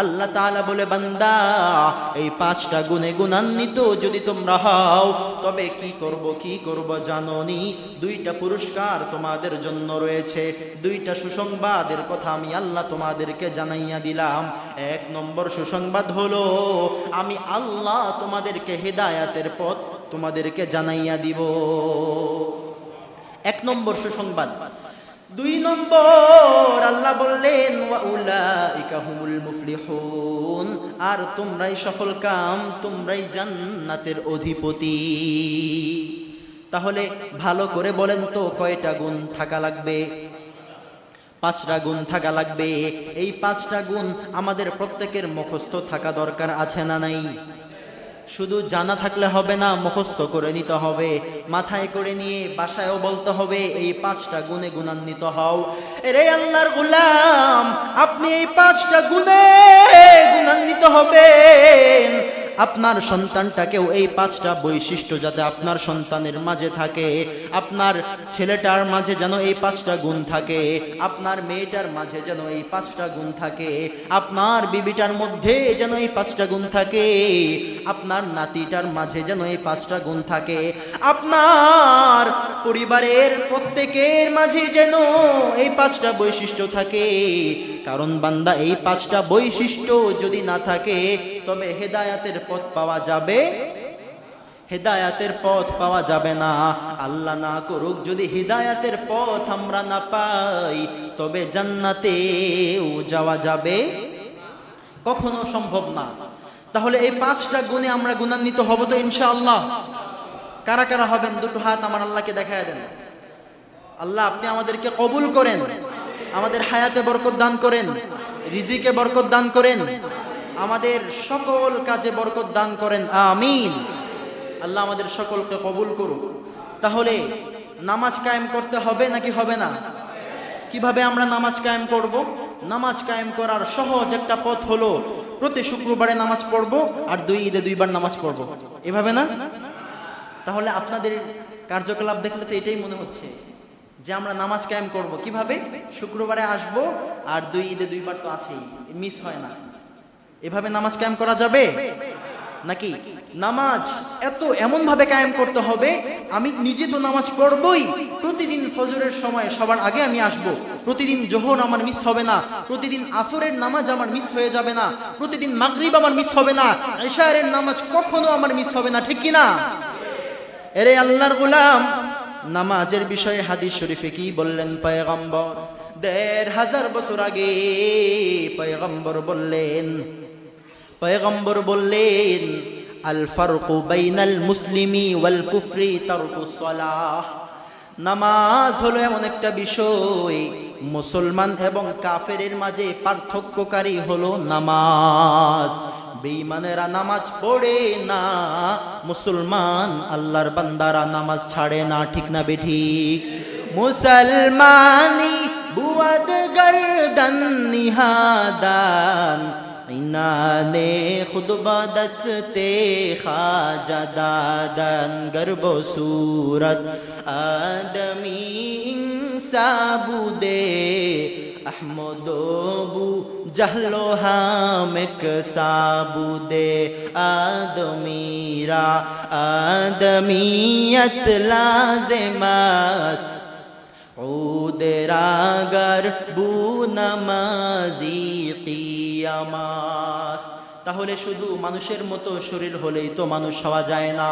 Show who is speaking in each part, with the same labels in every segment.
Speaker 1: আল্লাহ তালা বলে, বান্দা, এই পাঁচটা গুণে গুণান্বিত যদি তোমরা হও, তবে কি করব কি করব জানোনি? দুইটা পুরস্কার তোমাদের জন্য রয়েছে। দুইটা সুসংবাদের কথা আমি আল্লাহ তোমাদেরকে জানাইয়া দিলাম। এক নম্বর সুসংবাদ হলো, আমি আল্লাহ তোমাদেরকে হেদায়াতের পথ তোমাদেরকে জানাইয়া দিব। এক নম্বর সুসংবাদ দুই নম্বর, আল্লাহ বললেন মুফলিহুন। আর তোমরাই সফল কাম, তোমরাই জান্নাতের অধিপতি। তাহলে ভালো করে বলেন তো, কয়টা গুণ থাকা লাগবে? পাঁচটা গুণ থাকা লাগবে। এই পাঁচটা গুণ আমাদের প্রত্যেকের মুখস্থ থাকা দরকার আছে না নাই? শুধু জানা থাকলে হবে না, মুখস্থ করে নিতে হবে। মাথায় করে নিয়ে বাসায়ও বলতে হবে, এই পাঁচটা গুণে গুণান্বিত হও। রে আল্লাহর গুলাম, আপনি এই পাঁচটা গুণে গুণান্বিত হবেন। আপনার সন্তানটাকেও এই পাঁচটা বৈশিষ্ট্য যাতে আপনার সন্তানের মাঝে থাকে, আপনার ছেলেটার মাঝে যেন এই পাঁচটা গুণ থাকে, আপনার মেয়েটার মাঝে যেন এই পাঁচটা গুণ থাকে, আপনার বিবিটার মধ্যে যেন এই পাঁচটা গুণ থাকে, আপনার নাতিটার মাঝে যেন এই পাঁচটা গুণ থাকে, আপনার পরিবারের প্রত্যেকের মাঝে যেন এই পাঁচটা বৈশিষ্ট্য থাকে। কারণ বান্দা এই পাঁচটা বৈশিষ্ট্য যদি না থাকে, তবে হেদায়াতের পথ পাওয়া যাবে? হেদায়াতের পথ পাওয়া যাবে না। আল্লাহ না করুক, যদি হিদায়াতের পথ আমরা না পাই, তবে জান্নাতেও যাওয়া যাবে? কখনো সম্ভব না। তাহলে এই পাঁচটা গুণে আমরা গুণান্বিত হব তো ইনশাআল্লাহ। কারা কারা হবেন? দুটো হাত আমার আল্লাহকে দেখায় দেন। আল্লাহ, আপনি আমাদেরকে কবুল করেন। আমাদের হায়াতে বরকত দান করেন, রিজিকে বরকত দান করেন, আমাদের সকল কাজে বরকত দান করেন, আমিন। আল্লাহ আমাদের সকলকে কবুল করুক। তাহলে নামাজ কায়েম করতে হবে নাকি হবে না? কীভাবে আমরা নামাজ কায়েম করব? নামাজ কায়েম করার সহজ একটা পথ হলো, প্রতি শুক্রবারে নামাজ পড়ব আর দুই ঈদে দুইবার নামাজ পড়ব। এভাবে না? তাহলে আপনাদের কার্যকলাপ দেখলে তো এটাই মনে হচ্ছে। যে আমরা নামাজ কায়েম করব। কীভাবে? শুক্রবারে আসব আর দুই ঈদে দুইবার তো আছেই, মিস হয় না। এভাবে নামাজ কায়েম করা যাবে? নাকি? নামাজ এত এমন ভাবে কায়েম করতে হবে, আমি নিজে তো নামাজ পড়বই। প্রতিদিন ফজরের সময় সবার আগে আমি আসব। প্রতিদিন জোহর আমার মিস হবে না। প্রতিদিন আসরের নামাজ আমার মিস হয়ে যাবে না। প্রতিদিন মাগরিব আমার মিস হবে না। এশারের নামাজ কখনো আমার মিস হবে না, ঠিক কি না এরে আল্লাহর গোলাম নামাজের বিষয়ে হাদিস শরীফে কি বললেন পয়গম্বর? দেড় হাজার বছর আগে পয়গম্বর বললেন পয়গম্বর বললেন আল ফারকু বাইনাল মুসলিমি ওয়াল কুফরি তারকুস সালাহ। নামাজ হলো এমন একটা বিষয়, মুসলমান এবং কাফেরের মাঝে পার্থক্যকারী হলো নামাজ। বেঈমানেরা নামাজ পড়ে না, মুসলমান আল্লাহর বান্দারা নামাজ ছাড়ে না, ঠিক না বেঠিক মুসলমানি বুয়াদ গর্দন নিহাদান, ইনানে খুদবা দস্তে খাজা দাদন, গর্ব সুরত আদমি ইনসাবুদে আহমদবু জহলো হামেক সাবুদে আদমিরা আদমিয়ত লাজেমাস উদরাগর বু নামাজি কিয়ামাস তাহলে শুধু মানুষের মতো শরীর হলেই তো মানুষ হওয়া যায় না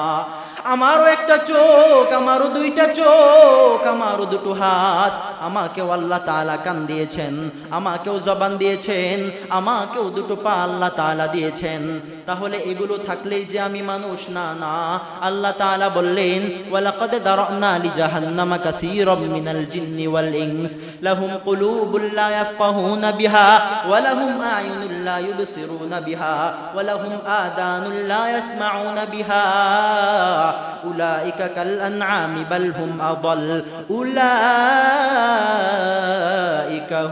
Speaker 1: আমারও একটা চোখ, আমারও দুইটা চোখ, আমারও দুটো হাত। আমাকেও আল্লাহ তালা কান দিয়েছেন, আমাকেও জবান দিয়েছেন, আমাকেও দুটো পা আল্লাহ তালা দিয়েছেন। তাহলে এগুলো থাকলেই যে আমি মানুষ, না না। আল্লাহ তাআলা বললেন, ওয়ালাকাদ দারানা লি জাহান্নামা কাসীরাম মিনাল জিন্নি ওয়াল ইনস। লাহুম কুলুবুল লা ইয়াফকাহুনা বিহা, ওয়া লাহুম আ'য়ুনুল লা ইউবসিরুনা বিহা, ওয়া লাহুম আদানুল লা ইয়াসমাউনা বিহা। উলাইকা কাল আনআমি বাল হুম আদাল। উলাইকা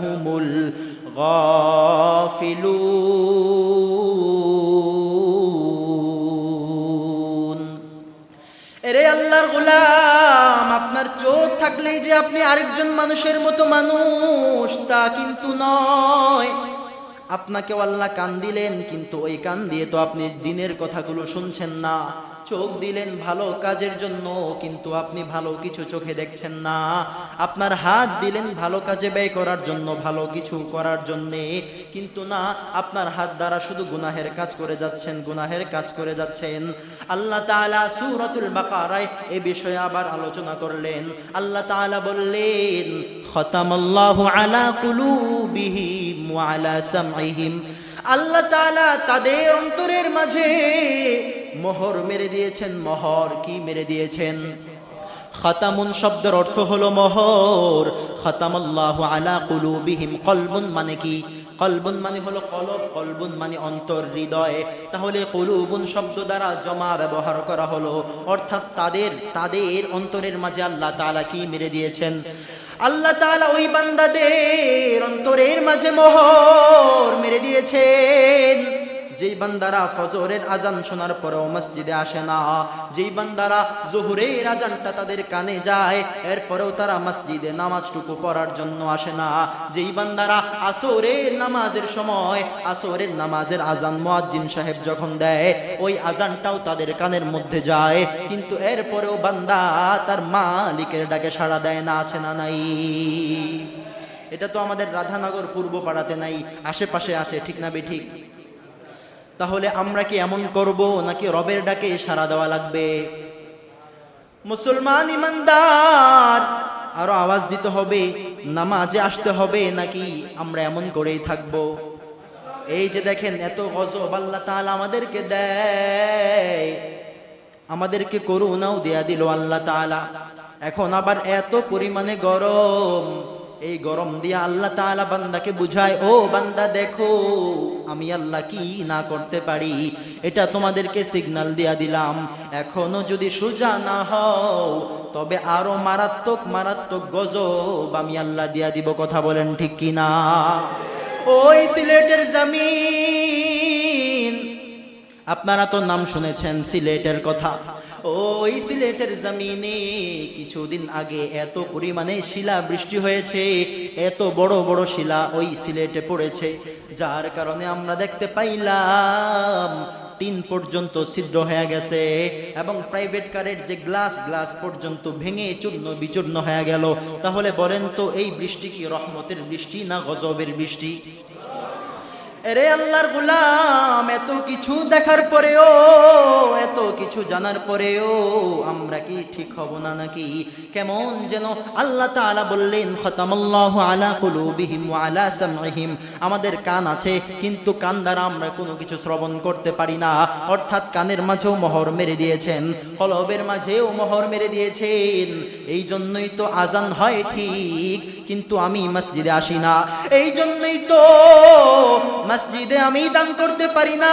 Speaker 1: হুমুল গাফিলুন। এরে আল্লাহর আপনার চোখ থাকলেই যে আপনি আরেকজন মানুষের মতো মানুষ, তা কিন্তু নয়। আপনাকে আল্লাহ কান দিলেন, কিন্তু ওই কান দিয়ে তো আপনি দিনের কথাগুলো শুনছেন না। চোখ দিলেন ভালো কাজের জন্য, কিন্তু আপনি ভালো কিছু চোখে দেখছেন না। আপনার হাত দিলেন ভালো কাজে ব্যয় করার জন্য, ভালো কিছু করার জন্যে। কিন্তু না, আপনার হাত দ্বারা শুধু গুনাহের কাজ করে যাচ্ছেন, গুনাহের কাজ করে যাচ্ছেন। আল্লাহ তাআলা সূরাতুল বাকারায় এ বিষয়ে আবার আলোচনা করলেন। আল্লাহ তাআলা বললেন, খতামাল্লাহু আলা কুলুবিহিম ওয়া সামঈহিম। আল্লাহ তাআলা তাদের অন্তরের মাঝে মোহর মেরে দিয়েছেন, মোহর কি মেরে দিয়েছেন? খাতামুন শব্দের অর্থ হলো মোহর। খাতামাল্লাহু আলা কুলুবিহিম কলবুন মানে কি? কলবুন মানে হলো কলব, কলবুন মানে অন্তর, হৃদয়। তাহলে কলুবুন শব্দ দ্বারা জমা ব্যবহার করা হলো। অর্থাৎ তাদের তাদের অন্তরের মাঝে আল্লাহ তাআলা কি মেরে দিয়েছেন? আল্লাহ তাআলা ওই বান্দাদের অন্তরের মাঝে মোহর মেরে দিয়েছেন। যেই বান্দারা ফজরের আজান শোনার পরেও মসজিদে আসে না, যেই বান্দারা জোহরের আজানটা তাদের কানে যায়, এরপরেও তারা মসজিদে নামাজটুকু পড়ার জন্য আসে না। যেই বান্দারা আসরের নামাজের সময়, আসরের নামাজের আজান মুয়াজ্জিন সাহেব যখন দেয়, ওই আজানটাও তাদের কানের মধ্যে যায়, কিন্তু এরপরেও বান্দা তার মালিকের ডাকে সাড়া দেয় না, আছে না নাই। এটা তো আমাদের রাধানগর পূর্ব পাড়াতে নাই, আশেপাশে আছে, ঠিক না বে ঠিক? তাহলে আমরা কি এমন করব নাকি রবের ডাকে সাড়া দেওয়া লাগবে? মুসলমান ইমানদার, আরও আওয়াজ দিতে হবে, নামাজে আসতে হবে নাকি আমরা এমন করেই থাকব? এই যে দেখেন, এত গজব আল্লাহ তাআলা আমাদেরকে দেয়। আমাদেরকে করুণাও দেয়া দিল আল্লাহ তাআলা। এখন আবার এত পরিমাণে গরম। এই গরম দিয়ে আল্লাহ তালা বান্দাকে বুঝায়, ও বান্দা, দেখো, আমি আল্লাহ কি না করতে পারি? এটা তোমাদেরকে সিগনাল দিয়া দিলাম। এখনও যদি সোজা না হও, তবে আরও মারাত্মক মারাত্মক গজব আমি আল্লাহ দিয়া দিব। কথা বলেন ঠিক কিনা? ওই সিলেটের জমিন। আপনারা তো নাম শুনেছেন সিলেটের কথা। ওই সিলেটের জমিনে কিছুদিন আগে এত পরিমাণে শিলা বৃষ্টি হয়েছে, এত বড় বড় শিলা ওই সিলেটে পড়েছে। যার কারণে আমরা দেখতে পাইলাম তিন পর্যন্ত ছিদ্র হয়ে গেছে এবং প্রাইভেট কারের যে গ্লাস গ্লাস পর্যন্ত ভেঙে চূর্ণ বিচূর্ণ হয়ে গেল। তাহলে বলেন তো, এই বৃষ্টি কি রহমতের বৃষ্টি না গজবের বৃষ্টি? এরে আল্লাহর গুলাম, এত কিছু দেখার পরেও, এত কিছু জানার পরেও আমরা কি ঠিক হব না নাকি? কেমন যেন আল্লাহ তাআলা বললেন, খতামাল্লাহু আলা কুলুবিহিম ওয়া আলা সামঈহিম। আমাদের কান আছে, কিন্তু কান দ্বারা আমরা কোনো কিছু শ্রবণ করতে পারি না। অর্থাৎ কানের মাঝেও মোহর মেরে দিয়েছেন, কলবের মাঝেও মোহর মেরে দিয়েছেন। এই জন্যই তো আজান হয় ঠিক, কিন্তু আমি মসজিদে আসি না। এই জন্যই তো মসজিদে আমি দান করতে পারি না।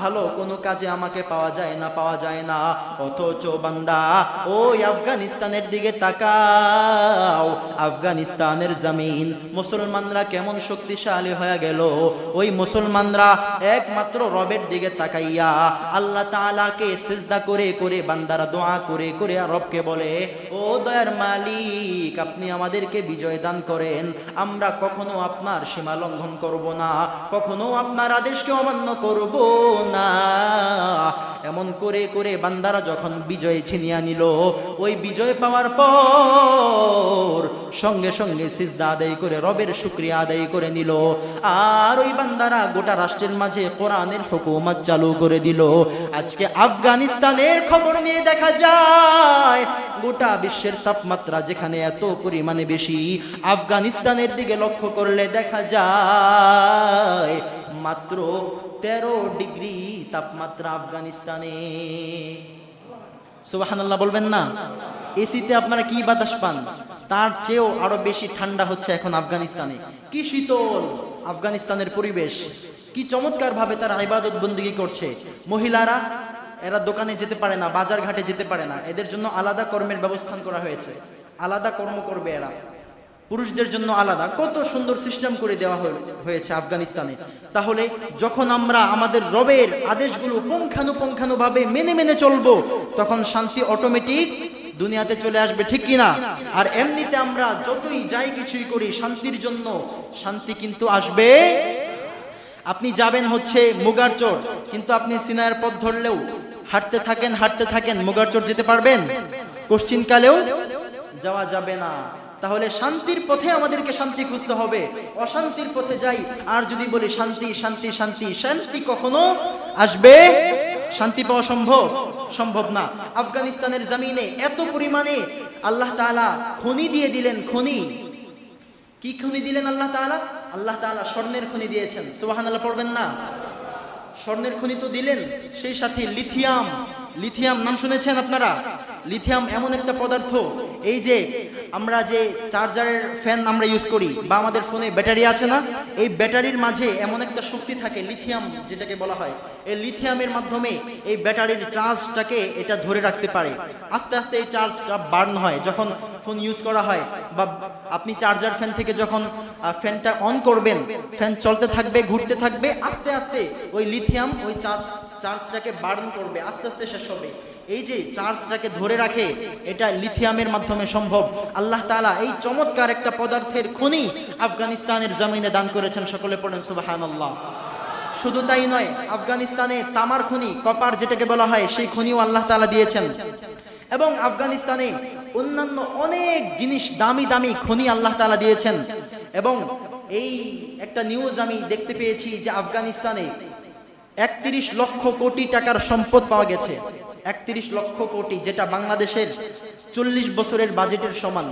Speaker 1: ভালো কোনো কাজে আমাকে পাওয়া যায় না, পাওয়া যায় না। অথচ বান্দা, ওই আফগানিস্তানের দিকে তাকাও। আফগানিস্তানের জমিন মুসলমানরা কেমন শক্তিশালী হয়ে গেল। ওই মুসলমানরা একমাত্র রবের দিকে তাকাইয়া আল্লাহ তাআলাকে সিজদা করে করে বান্দারা দোয়া করে করে রবকে বলে, ও দয়ার মালিক, আপনি আমাদেরকে বিজয় দান করেন। আমরা কখনো আপনার সীমা লঙ্ঘন করব না, কখনো আপনার আদেশকে অমান্য করব না। এমন করে করে বান্দারা যখন বিজয় ছিনিয়া নিল, ওই বিজয় পাওয়ার পর সঙ্গে সঙ্গে সিজদা আদায় করে, রবের শুক্রিয়া আদায় করে নিল। আর ওই বান্দারা গোটা রাষ্ট্রের মাঝে কোরআনের হুকুমত চালু করে দিল। আজকে আফগানিস্তানের খবর নিয়ে দেখা যায়, গোটা বিশ্বের তাপমাত্রা যেখানে এত পরিমাণে বেশি, আফগানিস্তানের দিকে লক্ষ্য করলে দেখা যায় মাত্র তেরো ডিগ্রি তাপমাত্রা আফগানিস্তানে। সুবাহান্লাহ বলবেন না? এসিতে আপনারা কি বাতাস পান? তার চেয়েও আরও বেশি ঠান্ডা হচ্ছে এখন আফগানিস্তানে। কি শীতল আফগানিস্তানের পরিবেশ। কি চমৎকার ভাবে তারা ইবাদত বন্দিগি করছে। মহিলারা, এরা দোকানে যেতে পারে না বাজার ঘাটে যেতে পারে না। এদের জন্য আলাদা কর্মের ব্যবস্থান করা হয়েছে। আলাদা কর্ম করবে এরা। পুরুষদের জন্য আলাদা। কত সুন্দর সিস্টেম করে দেওয়া হয়েছে আফগানিস্তানে। তাহলে যখন আমরা আমাদের রবের আদেশগুলো পুঙ্খানুপুঙ্খানুভাবে মেনে মেনে চলবো, তখন শান্তি অটোমেটিক দুনিয়াতে চলে আসবে, ঠিক কিনা? আর এমনিতে আমরা যতই যাই কিছুই করি, শান্তির জন্য শান্তি কিন্তু আসবে। আপনি যাবেন হচ্ছে মুগারচর কিন্তু আপনি সিনায়ের পথ ধরলেও হাঁটতে থাকেন হাঁটতে থাকেন মুগারচর যেতে পারবেন? কোশ্চিনকালেও যাওয়া যাবে না। তাহলে শান্তির পথে আমাদেরকে শান্তি খুঁজতে হবে। অশান্তির পথে যাই, আর যদি বলি শান্তি শান্তি শান্তি শান্তি কখনো আসবে? শান্তি পাওয়া সম্ভব? সম্ভব না। আফগানিস্তানের জামিনে এত পরিমাণে আল্লাহ তাআলা খনি দিয়ে দিলেন, খনি। কি খনি দিলেন আল্লাহ তাআলা? আল্লাহ তাআলা স্বর্ণের খনি দিয়েছেন। সুবহানাল্লাহ, পড়বেন না? স্বর্ণের খনি তো দিলেন, সেই সাথে লিথিয়াম। লিথিয়াম, নাম শুনেছেন আপনারা? লিথিয়াম এমন একটা পদার্থ এই যে আমরা যে চার্জারের ফ্যান আমরা ইউজ করি, বা আমাদের ফোনে ব্যাটারি আছে না, এই ব্যাটারির মাঝে এমন একটা শক্তি থাকে লিথিয়াম যেটাকে বলা হয়। এই লিথিয়ামের মাধ্যমে এই ব্যাটারির চার্জটাকে এটা ধরে রাখতে পারে। আস্তে আস্তে এই চার্জটা বার্ন হয়, যখন ফোন ইউজ করা হয়, বা আপনি চার্জার ফ্যান থেকে যখন ফ্যানটা অন করবেন, ফ্যান চলতে থাকবে, ঘুরতে থাকবে, আস্তে আস্তে ওই লিথিয়াম ওই চার্জ চার্জটাকে বার্ন করবে, আস্তে আস্তে শেষ হবে। এই যে চার্জটাকে ধরে রাখে, এটা লিথিয়ামের মাধ্যমে সম্ভব। আল্লাহ তাআলা এই চমৎকার একটা পদার্থের খনি আফগানিস্তানের জমিনে দান করেছেন, সকলে পড়েন, সুবহানাল্লাহ। শুধু তাই নয়, আফগানিস্তানে তামার খনি, কপার যেটাকে বলা হয়, সেই খনিও আল্লাহ তালা দিয়েছেন। এবং আফগানিস্তানে অন্যান্য অনেক জিনিস, দামি দামি খনি আল্লাহ তালা দিয়েছেন। এবং এই একটা নিউজ আমি দেখতে পেয়েছি যে আফগানিস্তানে একত্রিশ লক্ষ কোটি টাকার সম্পদ পাওয়া গেছে। একত্রিশ লক্ষ কোটি যেটা বাংলাদেশের চল্লিশ বছরের বাজেটের সমান।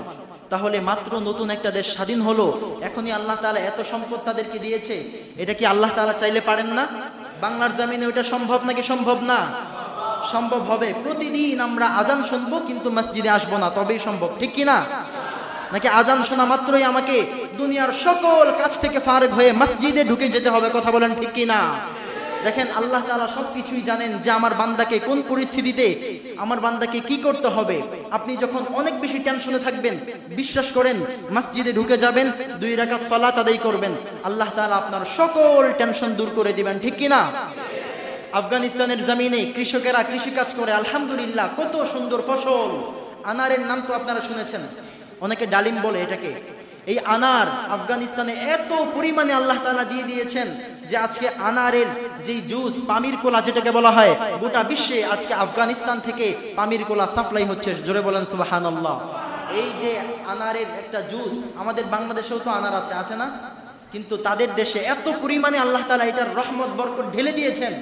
Speaker 1: তাহলে মাত্র নতুন একটা দেশ স্বাধীন হলো, এখনই আল্লাহ তাআলা এত সম্পদ তাদেরকে দিয়েছে, এটা কি আল্লাহ তাআলা চাইলে পারেন না? বাংলার জামিনে ওটা সম্ভব নাকি সম্ভব না? সম্ভব হবে। প্রতিদিন আমরা আজান শুনব, কিন্তু মসজিদে আসব না, তবেই সম্ভব, ঠিক কি না নাকি আজান শোনা মাত্রই আমাকে দুনিয়ার সকল কাছ থেকে ফারেক হয়ে মসজিদে ঢুকে যেতে হবে, কথা বলেন ঠিক কি না দেখেন আল্লাহ তাআলা সবকিছুই জানেন যে আমার বান্দাকে কোন পরিস্থিতিতে আমার বান্দাকে কি করতে হবে। আপনি যখন অনেক বেশি টেনশনে থাকবেন, বিশ্বাস করেন, মসজিদে ঢুকে যাবেন, দুই রাকাত সালাত আদায় করবেন, আল্লাহ তাআলা আপনার সকল টেনশন দূর করে দিবেন, ঠিক কিনা আফগানিস্তানের জমিনে কৃষকেরা কৃষিকাজ করে, আলহামদুলিল্লাহ, কত সুন্দর ফসল। আনারের নাম তো আপনারা শুনেছেন। অনেকে ডালিম বলে এটাকে। এই আনার আফগানিস্তানে এত পরিমাণে আল্লাহ তালা দিয়ে দিয়েছেন যে আজকে আনারের যেই জুস পামির কোলা যেটাকে বলা হয়, গোটা বিশ্বে আজকে আফগানিস্তান থেকে পামির কোলা সাপ্লাই হচ্ছে। জোরে বলেন সুবহানাল্লাহ। এই যে আনারের একটা জুস, আমাদের বাংলাদেশেও তো আনার আছে আছে না? কিন্তু তাদের দেশে এত পরিমাণে আল্লাহ তালা এটার রহমত, বরকত ঢেলে দিয়েছেন।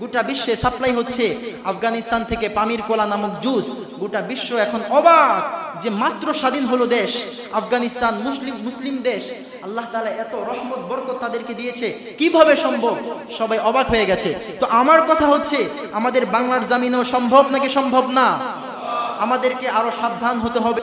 Speaker 1: গোটা বিশ্বে সাপ্লাই হচ্ছে আফগানিস্তান থেকে পামির কোলা নামক জুস। গোটা বিশ্ব এখন অবাক। যে মাত্র স্বাধীন হলো দেশ, আফগানিস্তান মুসলিম মুসলিম দেশ, আল্লাহ তালা এত রহমত, বরকত তাদেরকে দিয়েছে। কীভাবে সম্ভব? সবাই অবাক হয়ে গেছে। তো আমার কথা হচ্ছে, আমাদের বাংলার জামিনও সম্ভব নাকি সম্ভব না? আমাদেরকে আরও সাবধান হতে হবে।